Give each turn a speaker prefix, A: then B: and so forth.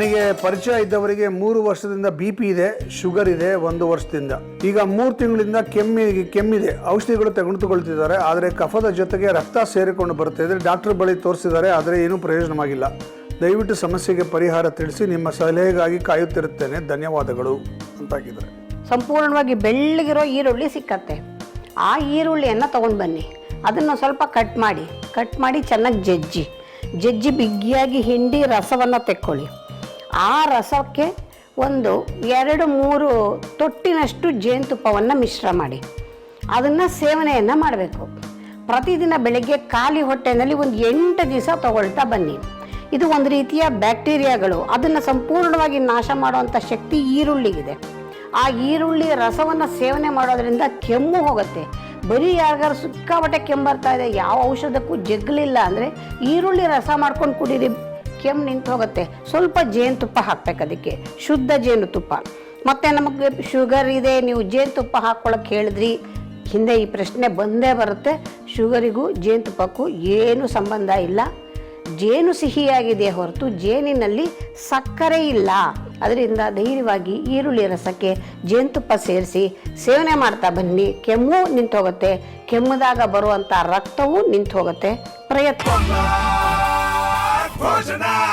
A: ನನಗೆ ಪರಿಚಯ ಇದ್ದವರಿಗೆ ಮೂರು ವರ್ಷದಿಂದ ಬಿ ಪಿ ಇದೆ, ಶುಗರ್ ಇದೆ ಒಂದು ವರ್ಷದಿಂದ. ಈಗ ಮೂರು ತಿಂಗಳಿಂದ ಕೆಮ್ಮಿ, ಕೆಮ್ಮಿದೆ. ಔಷಧಿಗಳು ತೆಗೆದುಕೊಳ್ತಿದ್ದಾರೆ ಆದರೆ ಕಫದ ಜೊತೆಗೆ ರಕ್ತ ಸೇರಿಕೊಂಡು ಬರ್ತಾ ಇದೆ ಡಾಕ್ಟರ್ ಬಳಿ ತೋರಿಸಿದ್ದಾರೆ, ಆದರೆ ಏನೂ ಪ್ರಯೋಜನವಾಗಿಲ್ಲ. ದಯವಿಟ್ಟು ಸಮಸ್ಯೆಗೆ ಪರಿಹಾರ ತಿಳಿಸಿ, ನಿಮ್ಮ ಸಲಹೆಗಾಗಿ ಕಾಯುತ್ತಿರುತ್ತೇನೆ. ಧನ್ಯವಾದಗಳು ಅಂತ ಹಾಕಿದ್ದಾರೆ.
B: ಸಂಪೂರ್ಣವಾಗಿ ಬೆಳ್ಳಗಿರೋ ಈರುಳ್ಳಿ ಸಿಕ್ಕತ್ತೆ. ಆ ಈರುಳ್ಳಿಯನ್ನು ತೊಗೊಂಡು ಬನ್ನಿ. ಅದನ್ನು ಸ್ವಲ್ಪ ಕಟ್ ಮಾಡಿ. ಕಟ್ ಮಾಡಿ ಚೆನ್ನಾಗಿ ಜಜ್ಜಿ. ಜಜ್ಜಿ ಬಿಗಿಯಾಗಿ ಹಿಂಡಿ ರಸವನ್ನು ತೆಕ್ಕೊಳ್ಳಿ. ಆ ರಸಕ್ಕೆ ಒಂದು ಎರಡು ಮೂರು ತೊಟ್ಟಿನಷ್ಟು ಜೇನುತುಪ್ಪವನ್ನು ಮಿಶ್ರ ಮಾಡಿ. ಅದನ್ನು ಸೇವನೆಯನ್ನು ಮಾಡಬೇಕು. ಪ್ರತಿದಿನ ಬೆಳಗ್ಗೆ ಖಾಲಿ ಹೊಟ್ಟೆನಲ್ಲಿ ಒಂದು ಎಂಟು ದಿವಸ ತಗೊಳ್ತಾ ಬನ್ನಿ. ಇದು ಒಂದು ರೀತಿಯ ಬ್ಯಾಕ್ಟೀರಿಯಾಗಳು. ಅದನ್ನು ಸಂಪೂರ್ಣವಾಗಿ ನಾಶ ಮಾಡುವಂಥ ಶಕ್ತಿ ಈರುಳ್ಳಿಗಿದೆ. ಆ ಈರುಳ್ಳಿ ರಸವನ್ನು ಸೇವನೆ ಮಾಡೋದ್ರಿಂದ ಕೆಮ್ಮು ಹೋಗುತ್ತೆ. ಬರೀ ಯಾರಿಗಾರು ಸಿಕ್ಕಾಪಟ್ಟೆ ಕೆಮ್ಮು ಬರ್ತಾ ಇದೆ. ಯಾವ ಔಷಧಕ್ಕೂ ಜಗ್ಲಿಲ್ಲ ಅಂದರೆ ಈರುಳ್ಳಿ ರಸ ಮಾಡ್ಕೊಂಡು ಕುಡೀರಿ. ಕೆಮ್ಮು ನಿಂತು ಹೋಗುತ್ತೆ. ಸ್ವಲ್ಪ ಜೇನುತುಪ್ಪ ಹಾಕ್ಬೇಕು ಅದಕ್ಕೆ. ಶುದ್ಧ ಜೇನುತುಪ್ಪ ಮತ್ತು ನಮಗೆ ಶುಗರ್ ಇದೆ, ನೀವು ಜೇನುತುಪ್ಪ ಹಾಕ್ಕೊಳಕ್ಕೆ ಹೇಳಿದ್ರಿ. ಹಿಂದೆ ಈ ಪ್ರಶ್ನೆ ಬಂದೇ ಬರುತ್ತೆ. ಶುಗರಿಗೂ ಜೇನುತುಪ್ಪಕ್ಕೂ ಏನು ಸಂಬಂಧ ಇಲ್ಲ. ಜೇನು ಸಿಹಿಯಾಗಿದೆ ಹೊರತು ಜೇನಿನಲ್ಲಿ ಸಕ್ಕರೆ ಇಲ್ಲ. ಅದರಿಂದ ಧೈರ್ಯವಾಗಿ ಈರುಳ್ಳಿ ರಸಕ್ಕೆ ಜೇನುತುಪ್ಪ ಸೇರಿಸಿ ಸೇವನೆ ಮಾಡ್ತಾ ಬನ್ನಿ. ಕೆಮ್ಮು ನಿಂತು ಹೋಗುತ್ತೆ. ಕೆಮ್ಮದಾಗ ಬರುವಂಥ ರಕ್ತವೂ ನಿಂತು ಹೋಗುತ್ತೆ. ಪ್ರಯತ್ನ.
C: Tonight.